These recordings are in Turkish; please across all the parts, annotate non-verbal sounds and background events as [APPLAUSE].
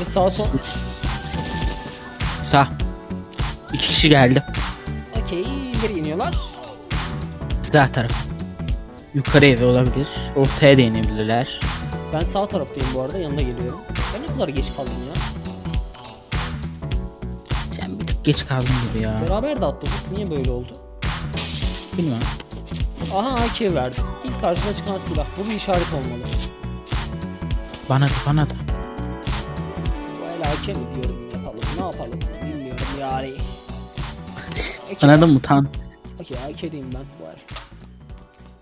Ve sağ sol. Sağ. İki kişi geldi. Okey. Nereye iniyorlar? Sağ taraf. Yukarı evi olabilir. Ortaya da inebilirler. Ben sağ taraftayım bu arada. Yanına geliyorum. Ben ne kadar geç kaldım ya. Sen bir tık geç kaldın gibi ya. Beraber de atladık. Niye böyle oldu? Bilmiyorum. Aha AK verdi. İlk karşıma çıkan silah. Bu bir işaret olmalı. Bana da bana da. AK mi diyorum yapalım. Ne yapalım bilmiyorum yani. AK, Bana da. Okey AK'deyim ben bu el.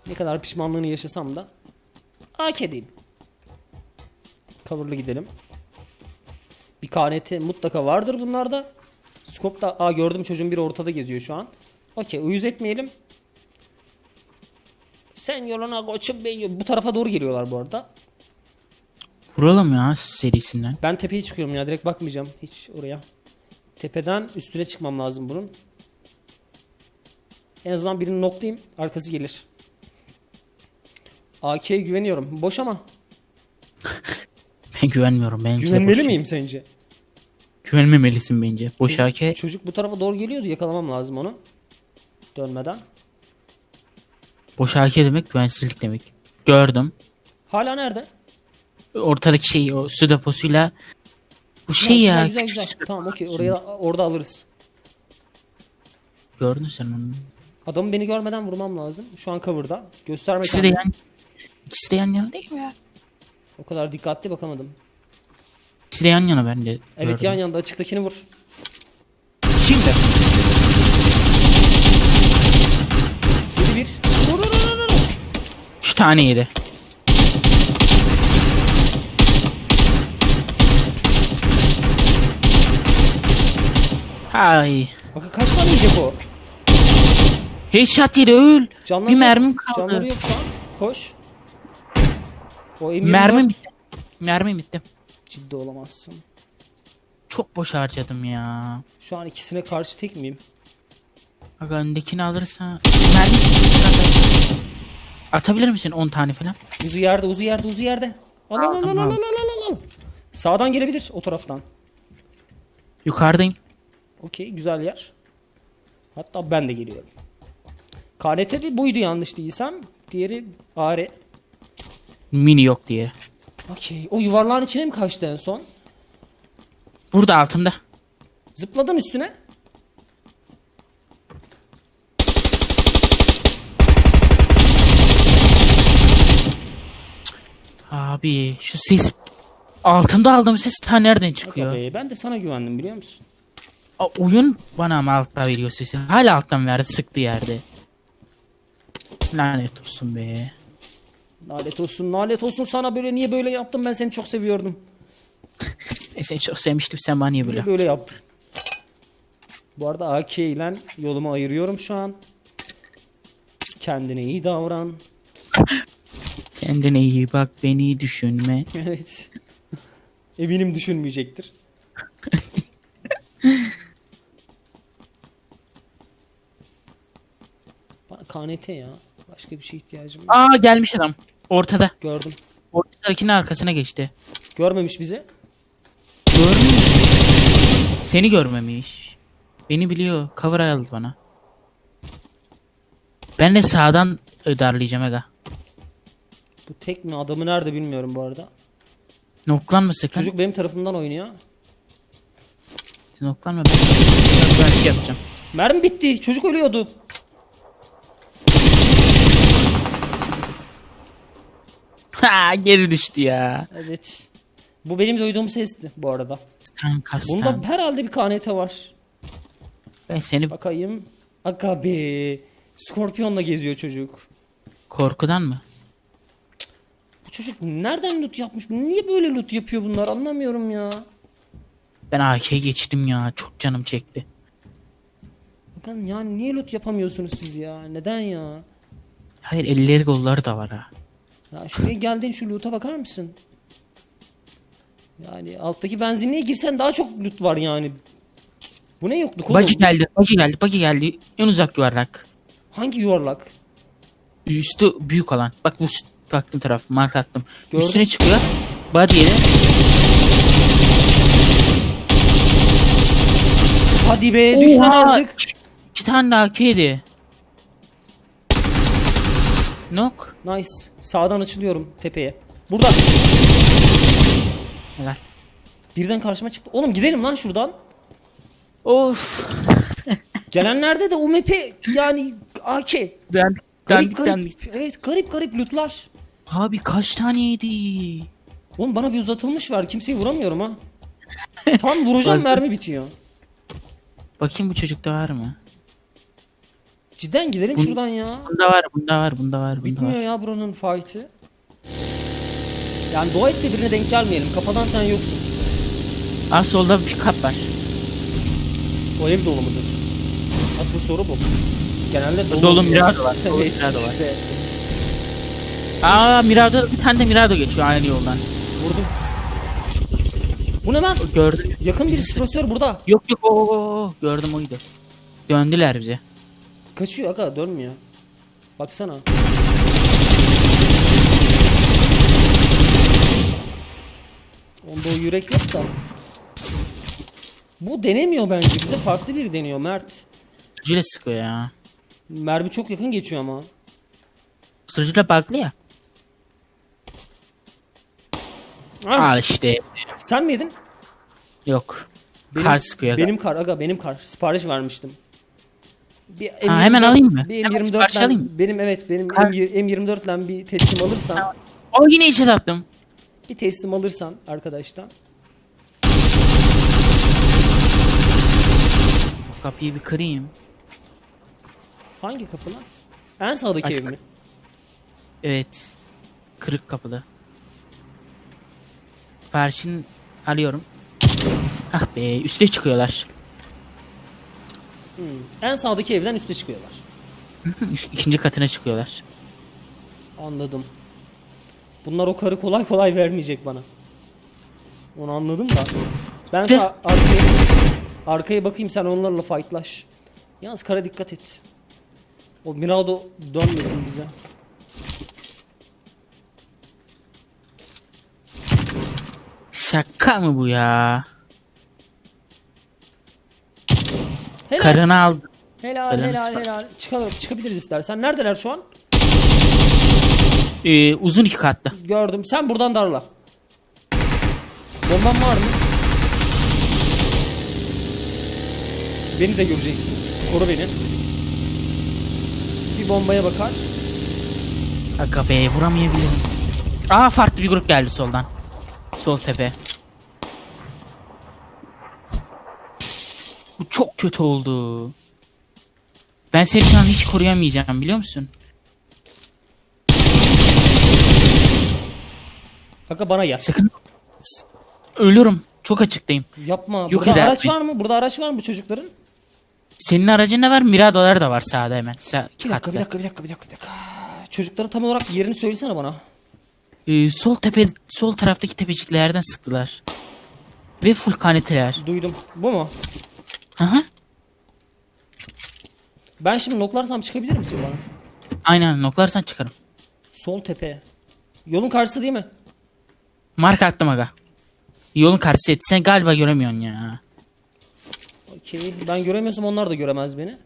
Ne kadar pişmanlığını yaşasam da AK'deyim. Cover'lı gidelim. Bir KNT mutlaka vardır bunlarda. Scope'da aa gördüm çocuğun biri ortada geziyor şu an. Okey uyuz etmeyelim. Sen yoluna koçum ben Bu tarafa doğru geliyorlar bu arada. Vuralım ya serisinden. Ben tepeye çıkıyorum ya direkt bakmayacağım hiç oraya. Tepeden üstüne çıkmam lazım bunun. En azından birini noklayayım arkası gelir. AK'ye güveniyorum. Boş ama. Ben güvenmiyorum. Benimki de Güvenmeli miyim sence? Güvenmemelisin bence. Boş AK. Çocuk bu tarafa doğru geliyordu yakalamam lazım onu. Dönmeden. Boş AK demek güvensizlik demek. Gördüm. Hala nerede? Ortadaki şey o su deposuyla bu şey Güzel, ya. Güzel güzel. küçük- Tamam okey oraya orada alırız. Gördün sen onu. Adamı beni görmeden vurmam lazım. Şu an cover'da. Gösterme İkisi de kendini. yan, ikisi de yan yana değil mi ya? O kadar dikkatli bakamadım. İkisi de yan yana ben de Evet gördüm. yan yanda açıktakini vur. Şimdi. Biri bir. Vur vur vur vur, vur. Üç tane yedi. Hay. Bakın kaç tane yiyecek o? Headshot yedi öl. Canları bir yok. mermim kaldı. Canları yok şu an. Koş. O M24 Mermim bitti. Mermim bitti. Ciddi olamazsın. Çok boş harcadım ya. Şu an ikisine karşı tek miyim? Aga öndekini alırsa mermi. Atabilir misin 10 tane falan? Uzu yerde, uzu yerde, uzu yerde. Al al al al al al al al. Sağdan gelebilir o taraftan. Yukarıdayım. Okey güzel yer. Hatta ben de geliyorum. KNT buydu yanlış değilsem. Diğeri AR. Mini yok diye. Okey. O yuvarlağın içine mi kaçtı en son? Burada altımda. Zıpladın üstüne. Abi şu ses altında aldığım ses ta nereden çıkıyor? Be, ben de sana güvendim biliyor musun? Aa, oyun bana mı altta veriyor sesi? Hala alttan verdi sıktı yerde. Lanet olsun be. Lanet olsun, lanet olsun sana böyle niye böyle yaptım ben seni çok seviyordum. [LAUGHS] E, seni çok sevmiştim sen bana niye böyle? Niye böyle yaptın? Bu arada AK ile yolumu ayırıyorum şu an. Kendine iyi davran. [LAUGHS] Kendine iyi bak beni düşünme. [LAUGHS] Evet. Eminim düşünmeyecektir. Bana KNT ya. Başka bir şey ihtiyacım yok. Aa gelmiş adam. Ortada. Gördüm. Ortadakinin arkasına geçti. Görmemiş bizi. Görmüyor. Seni görmemiş. Beni biliyor. Cover aldı bana. Ben de sağdan darlayacağım aga. Bu tek mi? Adamı nerede bilmiyorum bu arada. Noklanma sakın. Çocuk benim tarafımdan oynuyor. Noklanma ben. Ben şey yapacağım. Mermi bitti. Çocuk ölüyordu. Ha geri düştü ya. Evet. Bu benim duyduğum sesti bu arada. Sen kastan. Bunda herhalde bir KNT var. Ben seni Bakayım. Aga be. Skorpiyonla geziyor çocuk. korkudan mı? Bu çocuk nereden loot yapmış? Niye böyle loot yapıyor bunlar anlamıyorum ya. Ben AK geçtim ya. Çok canım çekti. Bakın yani niye loot yapamıyorsunuz siz ya? Neden ya? Hayır elleri kolları da var ha. Ya şuraya geldin şu loot'a bakar mısın? Yani alttaki benzinliğe girsen daha çok loot var yani. Bu ne yokluk oğlum? Buggy geldi, buggy geldi, buggy geldi. En uzak yuvarlak. Hangi yuvarlak? Üstü büyük alan. Bak bu baktım taraf, mark attım. Gördüm. Üstüne çıkıyor. Body'ye. Hadi be düşman artık. İki tane daha kedi. Nok. Nice. Sağdan açılıyorum tepeye. Burada. Helal. Birden karşıma çıktı. Oğlum gidelim lan şuradan. Of. [LAUGHS] Gelenlerde de UMP yani AK. Dandik Garip garip. Evet garip garip lootlar. Abi kaç taneydi? Oğlum bana bir uzatılmış var. Kimseyi vuramıyorum ha. Tam vuracağım [LAUGHS] mermi bitiyor. Bakayım bu çocukta var mı? Cidden gidelim Bun- şuradan ya. Bunda var, bunda var, bunda var, bunda Bitmiyor var. ya buranın fight'ı. Yani dua et de birine denk gelmeyelim. Kafadan sen yoksun. Aa solda bir pick-up var. O ev dolu mudur? Asıl soru bu. Genelde dolu. Dolu. Mirado var, dolu Evet. Mirado var. işte. Aa Mirado, bir tane de Mirado geçiyor aynı yoldan. Vurdum. Bu ne lan? Gördüm. Yakın bir profesör burada. Yok yok o, o, o. gördüm oydu. Döndüler bize. Kaçıyor aga dönmüyor. Baksana. Onda o yürek yok da. Bu denemiyor bence. Bize farklı biri deniyor Mert. Sürücüyle sıkıyor ya. Mermi çok yakın geçiyor ama. Sürücüyle baklı ya. Ah, Al işte. sen miydin? Yok. Benim, Kar sıkıyor. Benim kar aga benim kar. Sipariş vermiştim. Bir Ha, hemen alayım mı? Bir Hemen M24 sipariş ile alayım mı? benim evet benim Kar- M- M24 ile bir teslim alırsan O yine içe attım. bir teslim alırsan arkadaştan Kapıyı bir kırayım. hangi kapı lan? En sağdaki Açık. ev mi? Evet. Kırık kapılı. Siparişini alıyorum. Ah be üste çıkıyorlar. Hmm. En sağdaki evden üste çıkıyorlar. [LAUGHS] İkinci katına çıkıyorlar. Anladım. Bunlar o karı kolay kolay vermeyecek bana. Onu anladım da. Ben şu ar- arkaya, arkaya bakayım sen onlarla fightlaş. Yalnız kara dikkat et. O Mirado dönmesin bize. Şaka mı bu ya? Helal. Karını aldı. Helal Helal helal. Çıkalım, çıkabiliriz istersen. Neredeler şu an? Ee, uzun iki katlı. Gördüm. Sen buradan darla. Bomban var mı? Beni de göreceksin. Koru beni. Bir bombaya bakar. Aga be vuramayabilirim. Aa farklı bir grup geldi soldan. Sol tepe. Bu çok kötü oldu. Ben seni şu an hiç koruyamayacağım biliyor musun? Kanka bana gel. Sakın. Ölüyorum. Çok açıktayım. Yapma. Yok Burada eder araç var mı? Burada araç var mı bu çocukların? Senin aracın ne var? Miradolar da var sağda hemen. Sağ, iki Bir dakika, bir dakika, bir dakika, bir dakika, bir dakika. Çocukları tam olarak yerini söylesene bana. Ee, sol tepe, sol taraftaki tepeciklerden sıktılar. Ve full kaneteler. Duydum. Bu mu? Aha. Ben şimdi noklarsam çıkabilir misin bana? Aynen noklarsan çıkarım. Sol tepe. Yolun karşısı değil mi? Marka attım aga. Yolun karşısı etti. Sen galiba göremiyorsun ya. Okey. Ben göremiyorsam onlar da göremez beni.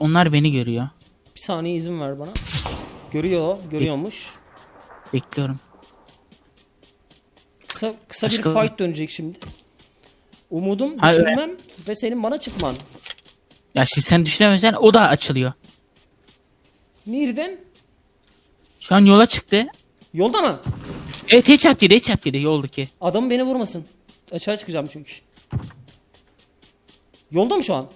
Onlar beni görüyor. Bir saniye izin ver bana. Görüyor, görüyormuş. Bekliyorum. Kısa kısa bir Başka- fight dönecek şimdi. Umudum Ha, öyle. düşürmem ve senin bana çıkman. Ya siz sen düşünemezsen o da açılıyor. Nereden? Şu an yola çıktı. Yolda mı? Evet headshot yedi headshot yedi yoldaki. Adam beni vurmasın. Aşağı çıkacağım çünkü. Yolda mı şu an?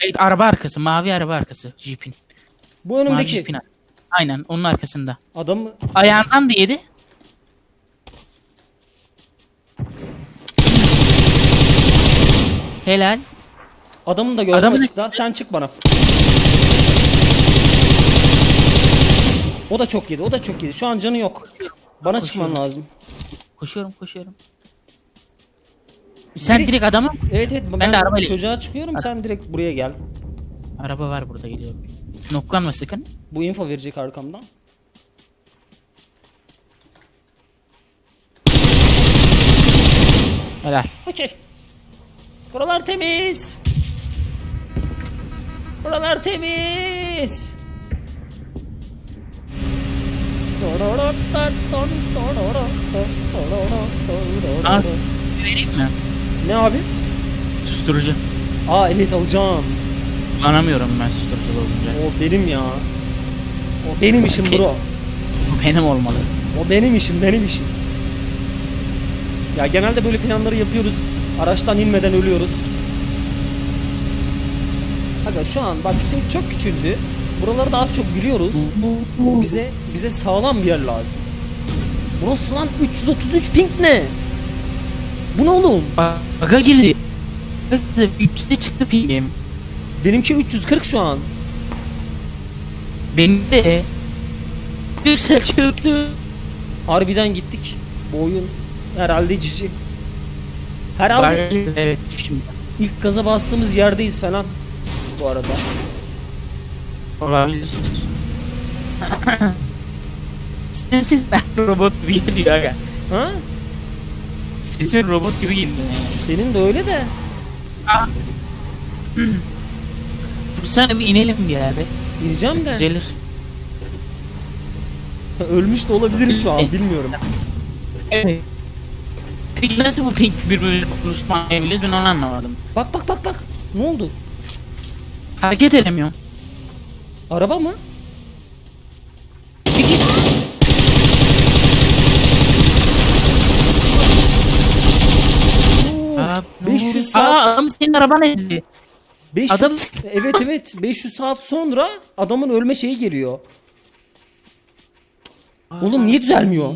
Evet araba arkası mavi araba arkası jeepin. Bu Mavi önümdeki. jeepin. ar- Aynen onun arkasında. Adam? Ayağından da yedi. Helal. Adamın da gördüm Adamın- açıkta. Sen çık bana. O da çok yedi. O da çok yedi. Şu an canı yok. Bana çıkman lazım. Koşuyorum koşuyorum. Sen Direkt- direkt adamı Evet evet. Ben, de arabayla- çocuğa çıkıyorum. Sen direkt buraya gel. Araba var burada geliyorum. Noklanma sakın. Bu info verecek arkamdan. Helal. Okey. Buralar temiz. Buralar temiz. Aa, vereyim mi? Ne abi? Susturucu. Aa evet alacağım. Kullanamıyorum ben susturucu olunca. O benim ya. O benim işim bro. Bu benim olmalı. O benim işim, benim işim. Ya genelde böyle planları yapıyoruz. Araçtan inmeden ölüyoruz. Aga şu an bak sim çok küçüldü. Buraları da az çok biliyoruz. Bize bize sağlam bir yer lazım. Burası lan 333 ping ne? Bu ne oğlum? Baga girdi. Üstte çıktı pingim. Benimki 340 şu an. Benim de. Yüksel çöktü. Harbiden gittik. Bu oyun herhalde cici. Herhalde Bak, Evet şimdi. ilk gaza bastığımız yerdeyiz falan. Bu arada. Olabilir. Sensiz robot gibi geliyor aga. Ha? Sesin robot gibi geliyor yani. Senin de öyle de. Dursana bir inelim bir yerde. İneceğim de. Düzelir. Ölmüş de olabilir şu an bilmiyorum. Evet. Peki nasıl bu pink birbirine konuşmayabiliriz ben onu anlamadım. Bak bak bak bak. Ne oldu? Hareket edemiyorum. Araba mı? Peki. Oo, Aa, 500 Aa saat. adam senin araban ezdi. 500, adam- Evet evet 500 saat sonra adamın ölme şeyi geliyor. Oğlum niye düzelmiyor?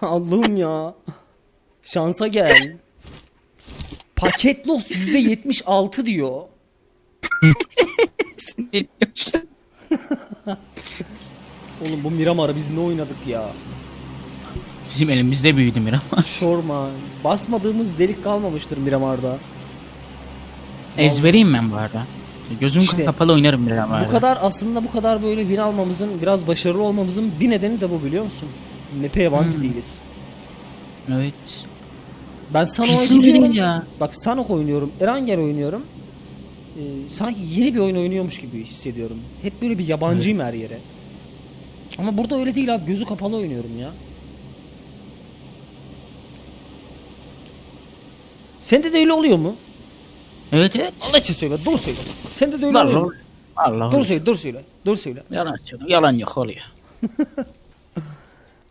[LAUGHS] Allah'ım ya. Şansa gel. Paket loss %76 diyor. [LAUGHS] Oğlum bu Miramar'ı biz ne oynadık ya? Bizim elimizde büyüdü Miramar. Sorma. Basmadığımız delik kalmamıştır Miramar'da. Ezbereyim ben bu arada. Gözüm İşte, kapalı oynarım Miramar'da. Bu kadar aslında bu kadar böyle win almamızın biraz başarılı olmamızın bir nedeni de bu biliyor musun? Map'e yabancı Hmm. değiliz. Evet. Ben Bizim gidiyorum. ya. Bak Sanok oynuyorum. Eranger oynuyorum. Ee, sanki yeni bir oyun oynuyormuş gibi hissediyorum. Hep böyle bir yabancıyım her yere. Ama burada öyle değil abi. Gözü kapalı oynuyorum ya. Sende de öyle oluyor mu? Evet evet. Allah için söyle. Dur söyle. Sende de öyle oluyor mu? Allah. Dur söyle. Dur söyle. Dur söyle. Yalan. Yalan yok oluyor. [LAUGHS]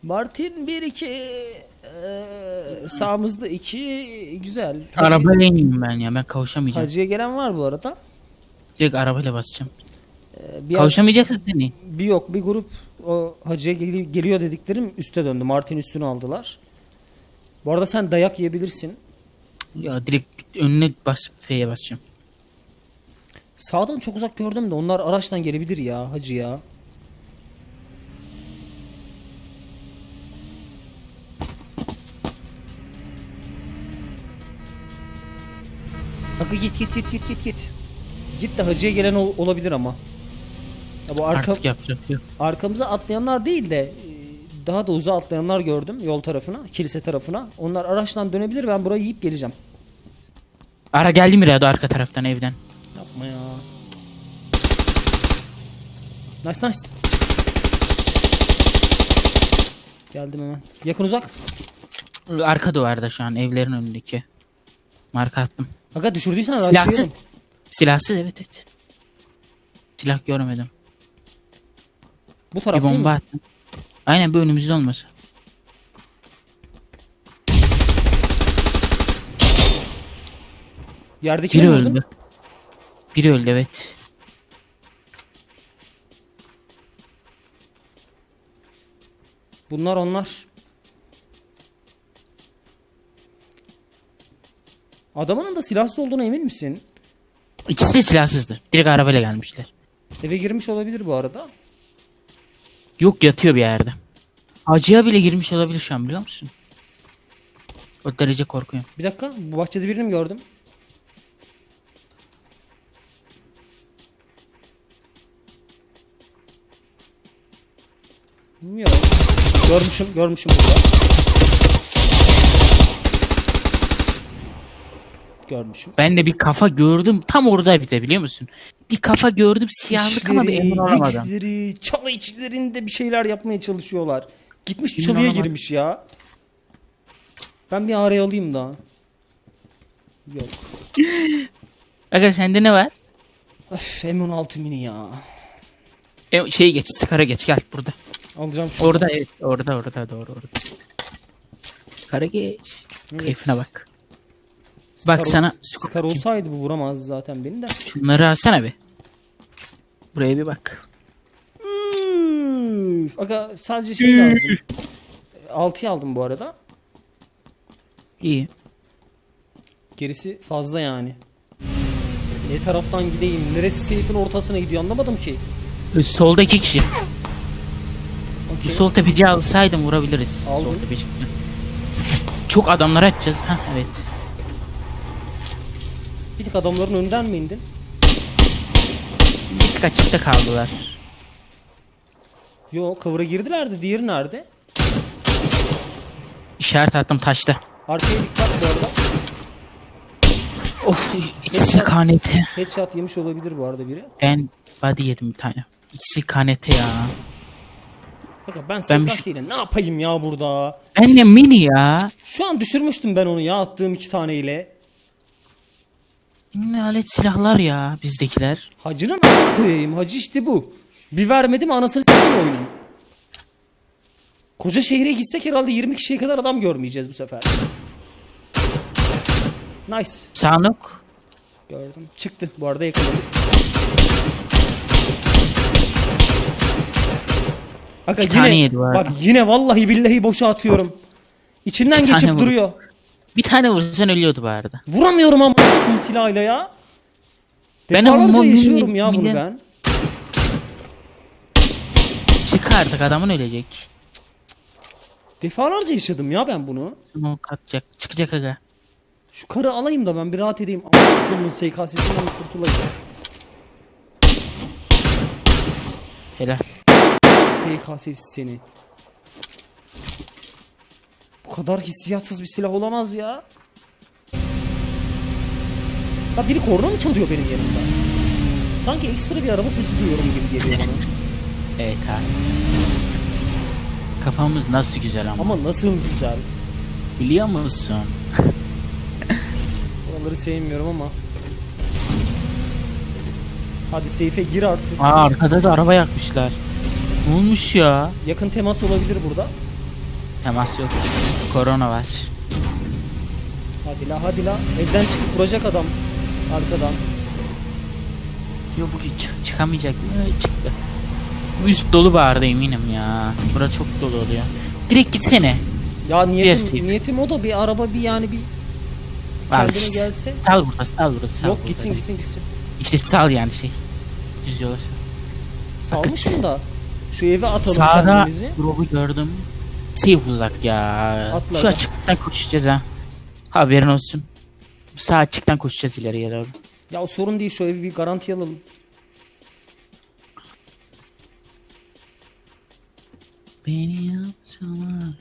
Martin Martin 1 2 e, sağımızda 2 güzel. Arabayla ineyim ben ya. Ben kavuşamayacağım. Hacıya gelen var bu arada. Direkt arabayla basacağım. Ee, Bir, Kavuşamayacaksın seni. bir yok bir grup o hacıya geli- geliyor dediklerim üste döndü. Martin üstünü aldılar. Bu arada sen dayak yiyebilirsin. Ya direkt önüne bas F'ye basacağım. Sağdan çok uzak gördüm de onlar araçtan gelebilir ya hacı ya. Hakkı git git git git git git. Git de hacıya gelen ol- olabilir ama. Ya bu arka, Artık yapacak yok. arkamıza atlayanlar değil de e, daha da uzağa atlayanlar gördüm yol tarafına, kilise tarafına. Onlar araçtan dönebilir ben burayı yiyip geleceğim. Ara geldi Mirado arka taraftan evden. Yapma ya. Nice nice. Geldim hemen. Yakın uzak. Arka duvarda şu an evlerin önündeki. Marka attım. Aga düşürdüysen Silahsız. araçlayalım. Silahsız evet evet. Silah görmedim. Bu Bir taraf değil bomba mi? attım. Aynen bu önümüzde olması. Yerdeki Biri mi öldü. Biri öldü evet. Bunlar onlar. Adamın da silahsız olduğuna emin misin? İkisi de silahsızdı. Direkt arabayla gelmişler. Eve girmiş olabilir bu arada. Yok yatıyor bir yerde. Acıya bile girmiş olabilir şu an biliyor musun? O derece korkuyorum. Bir dakika bu bahçede birini mi gördüm? Yok. Görmüşüm, görmüşüm burada. Görmüşüm. Ben de bir kafa gördüm. Tam orada bir de biliyor musun? Bir kafa gördüm siyahlık ama bir emin olamadım. güçleri, çalı içlerinde bir şeyler yapmaya çalışıyorlar. Gitmiş Emin çalıya olamadım. girmiş ya. Ben bir araya alayım da. Yok. [LAUGHS] Aga sende ne var? Öf, M16 mini ya. E, şey geç, skara geç gel burada. Alacağım şu. Orada evet, orada orada doğru orada. Skara geç. Evet. Keyfine bak. Bak ol- sana Scar olsaydı bu vuramazdı zaten beni de. şunları alsana bir. Buraya bir bak. Üf, Aga sadece şey lazım. 6'yı aldım bu arada. İyi. Gerisi fazla yani. Ne taraftan gideyim? Neresi seyfin ortasına gidiyor anlamadım ki. Solda iki kişi. Okey. sol tepeci alsaydım vurabiliriz. Aldım. Sol tepeci. Çok adamlar açacağız. Ha evet. Tık adamların önden mi indin? Bir tık açıkta kaldılar. Yo cover'a girdilerdi. Diğeri nerede? İşaret attım taşta. Arkaya dikkat bu arada. Of ikisi kanete. Headshot yemiş olabilir bu arada biri. Ben body yedim bir tane. İkisi kanete ya. Bakın ben Ben bir ile ne yapayım ya burada? Ben de mini ya. Şu an düşürmüştüm ben onu ya attığım iki taneyle. Mini alet silahlar ya bizdekiler. Hacının a**ına koyayım. Hacı işte bu. Bir vermedim anasını s**tim oyunun. Koca şehre gitsek herhalde 20 kişiye kadar adam görmeyeceğiz bu sefer. Nice. Sanok. Gördüm. Çıktı. Bu arada yakaladık. Aga İki tane yine, yedi bu arada. bak yine vallahi billahi boşa atıyorum. İçinden tane geçip vurdu. duruyor. Bir tane vursan ölüyordu bu arada. Vuramıyorum ama silahıyla ya. Ben Defalarca ama yaşıyorum ya bunu ben. Çık artık adamın ölecek. Defalarca yaşadım ya ben bunu. Smoke atacak. Çıkacak aga. Şu karı alayım da ben bir rahat edeyim. Bunun SKS'sinden kurtulayım. Helal. SKS'si seni. Bu kadar hissiyatsız bir silah olamaz ya. Ya biri korna mı çalıyor benim yanımda? Sanki ekstra bir araba sesi duyuyorum gibi geliyor bana. Evet abi. Kafamız nasıl güzel ama. Ama nasıl güzel. Biliyor musun? [LAUGHS] Oraları sevmiyorum ama. Hadi seyfe gir artık. Aa arkada da araba yakmışlar. Ne olmuş ya? Yakın temas olabilir burada. Temas yok. Korona var. Hadi la hadi la. Evden çıkıp vuracak adam. Arkadan. Yok bugün çık çıkamayacak mı? Çıktı. Bu üst dolu bağırdı eminim ya. Bura çok dolu oluyor. Direkt gitsene. Ya niyetim, niyetim o da bir araba bir yani bir kendine gelse. Sal burada sal burada sal Yok burada. gitsin gitsin gitsin. İşte sal yani şey. Düz yola sal. Salmışım da. Şu eve atalım Sağda kendimizi. drop'u gördüm. Safe uzak ya. Atla Şu aga. açıktan koşacağız ha. Haberin olsun. Sağ açıktan koşacağız ileriye doğru. Ya o sorun değil şu evi bir garanti alalım. Beni yapsalar.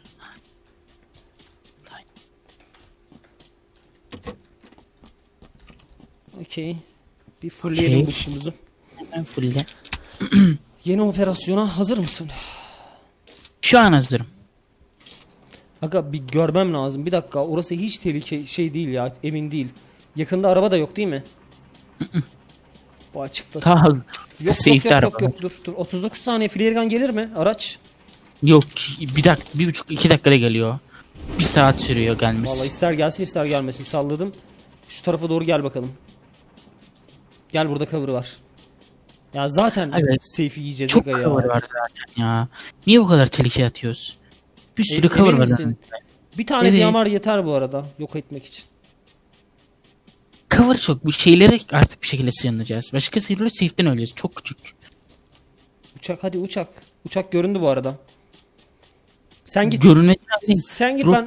Okey. Bir fullleyelim Okey. boostumuzu. Hemen fulle. Yeni operasyona hazır mısın? Şu an hazırım. Aga bir görmem lazım. Bir dakika orası hiç tehlike şey değil ya emin değil. Yakında araba da yok değil mi? [CLEARS THROAT] Bu açıkta. Kal. Yok yok Safe'de yok, yok araba. yok dur dur 39 saniye Freergun gelir mi araç? Yok bir dakika bir buçuk iki dakikada geliyor. Bir saat sürüyor gelmesi. Vallahi ister gelsin ister gelmesin salladım. Şu tarafa doğru gel bakalım. Gel burada cover var. Ya zaten Evet. safe yiyeceğiz Çok aga ya. cover var zaten ya. Niye bu kadar tehlikeye atıyoruz? Bir sürü E- cover var zaten. Bir tane Evet. DMR yeter bu arada yok etmek için. Cover çok. Bu şeylere artık bir şekilde sığınacağız. Başka türlü safe'den öleceğiz. Çok küçük. Uçak hadi uçak. Uçak göründü bu arada. Sen git. Görünmesi lazım. Sen git Drop ben.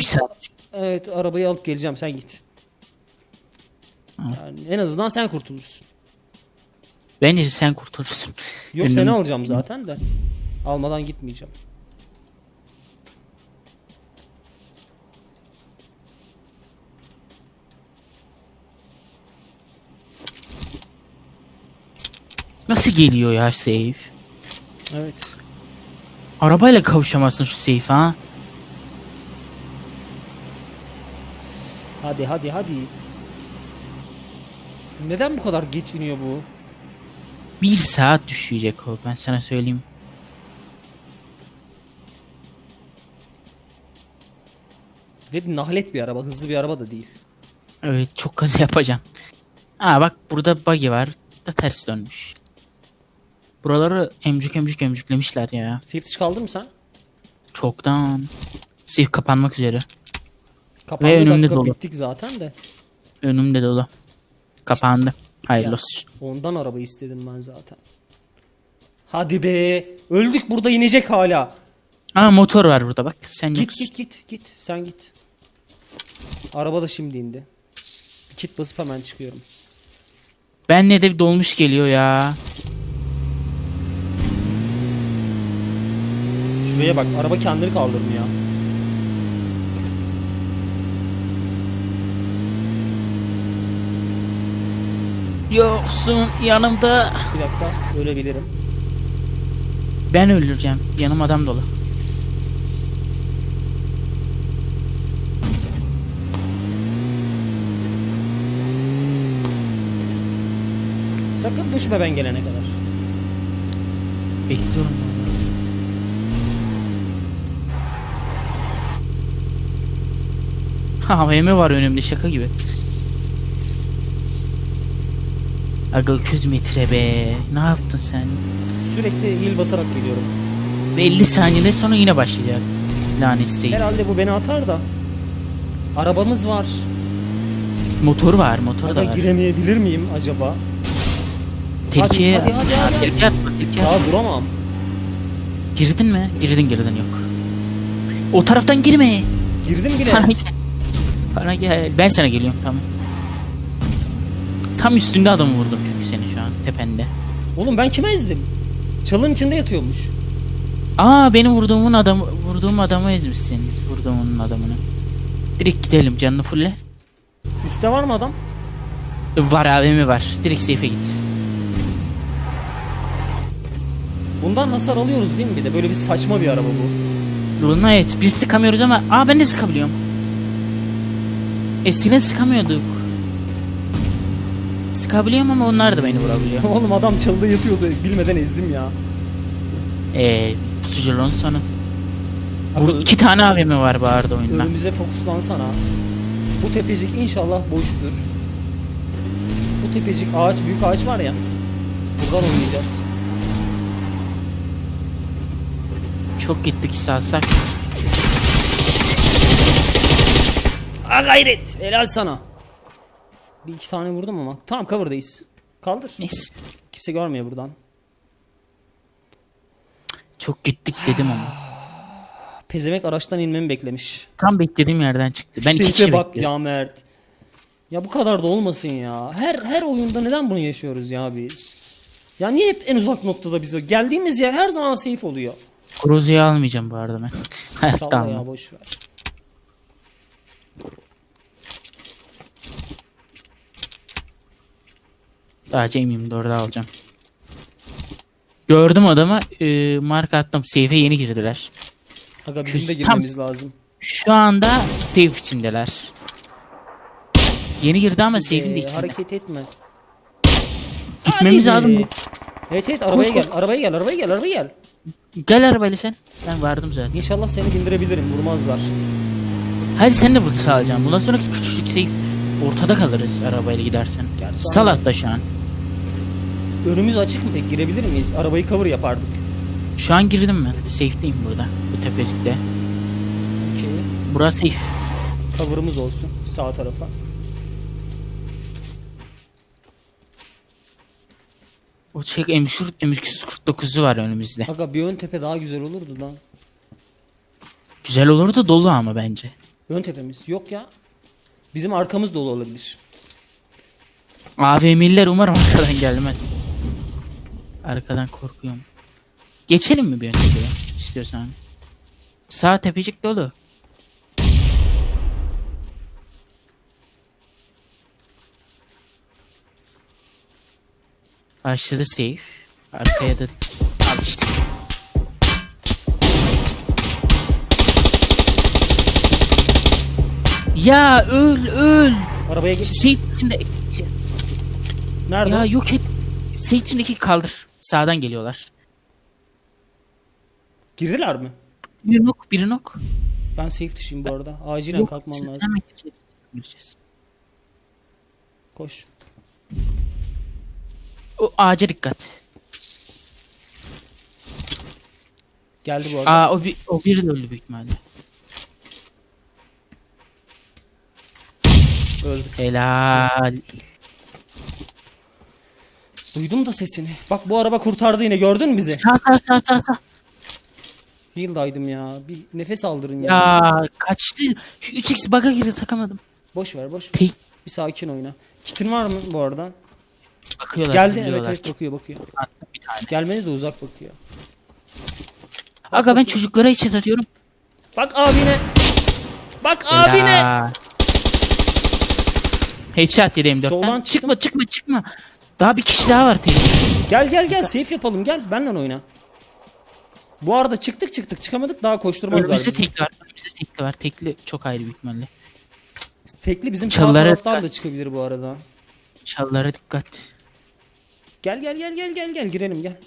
Evet arabayı alıp geleceğim sen git. Yani en azından sen kurtulursun. Bence sen kurtulursun. Yok seni alacağım zaten de. Almadan gitmeyeceğim. Nasıl geliyor ya safe? Evet. Arabayla kavuşamazsın şu safe ha. Hadi hadi hadi. Neden bu kadar geç iniyor bu? Bir saat düşecek o ben sana söyleyeyim. Ve nahlet bir araba, hızlı bir araba da değil. Evet çok kaza yapacağım. Aa bak burada buggy var da ters dönmüş. Buraları emcük emcük emcüklemişler ya. Safety kaldın mı sen? Çoktan. Safe kapanmak üzere. Kapandı önümde dakika dolu. bittik zaten de. Önümde dolu. Kapandı. Hayırlı Ya. olsun. Ondan araba istedim ben zaten. Hadi be. Öldük burada inecek hala. Aa motor var burada bak. Sen Git yoksun. git git git. Sen git. Araba da şimdi indi. Kit basıp hemen çıkıyorum. Ben ne de bir dolmuş geliyor ya. Şuraya bak. Araba kendini kaldırmıyor. Yoksun yanımda. Bir dakika. Ölebilirim. Ben öldüreceğim. Yanım adam dolu. Sakın düşme ben gelene kadar. Bekliyorum. AVM var önümde şaka gibi. Aga 200 metre be. Ne yaptın sen? Sürekli hil basarak geliyorum. Ve 50 saniyede sonra yine başlayacak. Lanet state. Herhalde bu beni atar da. Arabamız var. Motor var, motor da Aga var. giremeyebilir miyim acaba? Tehlikeye hadi, hadi, hadi, hadi. Tehlike atma, tehlike atma. Daha duramam. Girdin mi? Girdin girdin yok. O taraftan girme. Girdim. Bana gel. Bana gel. Ben sana geliyorum tamam. Tam üstünde adamı vurdum çünkü seni şu an tepende. Oğlum ben kime ezdim? Çalın içinde yatıyormuş. Aa benim vurduğumun adamı vurduğum adamı ezmişsin. Vurduğumun adamını. Direkt gidelim canını fulle. Üste var mı adam? Var AVM var. Direkt safe'e git. Bundan hasar alıyoruz değil mi bir de? Böyle bir saçma bir araba bu. Yoluna evet biz sıkamıyoruz ama aa ben de sıkabiliyorum. Eskiden sıkamıyorduk. Sıkabiliyorum ama onlar da beni vurabiliyor. [LAUGHS] Oğlum adam çalıda yatıyordu. Bilmeden ezdim ya. Eee pusuculuğun sonu. Vur, iki tane AVM var arada oyunda. önümüze fokuslansana. Bu tepecik inşallah boştur. Bu tepecik ağaç, büyük ağaç var ya. Buradan oynayacağız. Çok gittik salsak. A gayret. Helal sana. Bir iki tane vurdum ama. Tamam cover'dayız. Kaldır. Neyse. Kimse görmüyor buradan. Çok gittik dedim ama. [SIGHS] Pezemek araçtan inmemi beklemiş. Tam beklediğim yerden çıktı. Ben iki kişi bak bekliyorum. ya Mert. Ya bu kadar da olmasın ya. Her her oyunda neden bunu yaşıyoruz ya biz? Ya niye hep en uzak noktada biz? Geldiğimiz yer her zaman safe oluyor. Grozo'yu almayacağım bu arada ben. [LAUGHS] Hayatta Salla ya boş ver. Sadece M24'ü orada alacağım. Gördüm adamı. E, marka attım. Safe'e yeni girdiler. Aga bizim de Tam- girmemiz lazım. Şu anda safe içindeler. Yeni girdi ama safe'in de içinde. hareket etme. Gitmemiz Hadi lazım. Evet evet arabaya Koş, gel. koş. Arabaya gel. Arabaya gel. Arabaya gel. Gel arabayla sen. Ben vardım zaten. İnşallah seni bindirebilirim. Vurmazlar. Hadi sen de burada salacaksın. Bundan sonraki küçücük safe ortada kalırız arabayla gidersen. Gerçi Sal ama hatta şu an. Önümüz açık mı pek? Girebilir miyiz? Arabayı cover yapardık. Şu an girdim ben. Safe'deyim burada. Bu tepecikte. Okey. Burası safe. Cover'ımız olsun. Sağ tarafa. O şey M3 M249'u var önümüzde. Aga bir ön tepe daha güzel olurdu lan. Güzel olur da dolu ama bence. Ön tepemiz. Yok ya. Bizim arkamız dolu olabilir. AVM'liler umarım arkadan gelmez. Arkadan korkuyorum. Geçelim mi bir önceki istiyorsan? Sağ tepecik dolu. Başladı safe. Arkaya da al işte. Ya öl öl. Arabaya geç. Safe içinde. Nerede? Ya yok et. Safe içindeki kaldır. Sağdan geliyorlar. Girdiler mi? Bir nok, bir nok. Ben safe dışıyım bu arada. Acilen Yok, kalkmam lazım. Hemen gireceğiz. gireceğiz. Koş. O ağaca dikkat. Geldi bu arada. Aa o bir o biri de öldü büyük ihtimalle. Öldü. Helal. Duydum da sesini. Bak bu araba kurtardı yine gördün mü bizi? Sağ sağ sağ sağ sağ. Heal'daydım ya. Bir nefes aldırın ya. Ya kaçtı. Şu 3x bug'a girdi takamadım. Boş ver boş ver. Tek Bir sakin oyna. Kitin var mı bu arada? bakıyorlar. Geldi evet evet bakıyor bakıyor. Bir tane. Gelmedi de uzak bakıyor. Aga ben çocuklara içe atıyorum. Bak abine. Bak abine. Helal. Headshot yedi M4'ten. Soldan çıkma çıkma çıkma. Daha bir kişi daha var tehlike. Gel gel gel safe yapalım gel benden oyna. Bu arada çıktık çıktık çıkamadık daha koşturmazlar Önümüzde bizi. tekli var. Önümüzde tekli var. Tekli çok ayrı büyük ihtimalle. Tekli bizim sağ Çalılara taraftan dikkat. da çıkabilir bu arada. Çalılara dikkat. Gel gel gel gel gel gel girelim gel.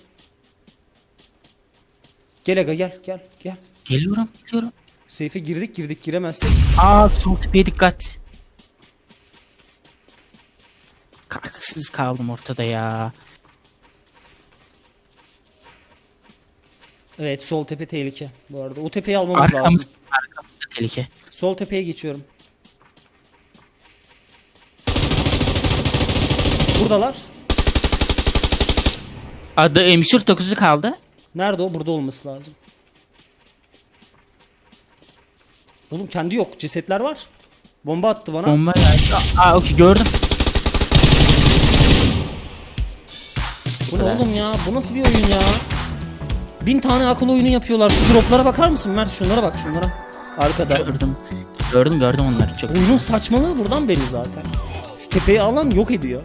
Gel aga gel gel gel. Geliyorum geliyorum. Seyfe girdik girdik giremezsek. Aa sol tepeye dikkat. Kalksız kaldım ortada ya. Evet sol tepe tehlike bu arada. O tepeyi almamız lazım. Arkamız, arkamızda tehlike. Sol tepeye geçiyorum. Buradalar. Adı M49'u kaldı. Nerede o? Burada olması lazım. Oğlum kendi yok. Cesetler var. Bomba attı bana. Bomba geldi. Aa okey gördüm. Bu ne oğlum ya? Bu nasıl bir oyun ya? Bin tane akıl oyunu yapıyorlar. Şu droplara bakar mısın Mert? Şunlara bak şunlara. Arkada. Gördüm. Gördüm gördüm onları çok. Oyunun saçmalığı buradan belli zaten. Şu tepeyi alan yok ediyor.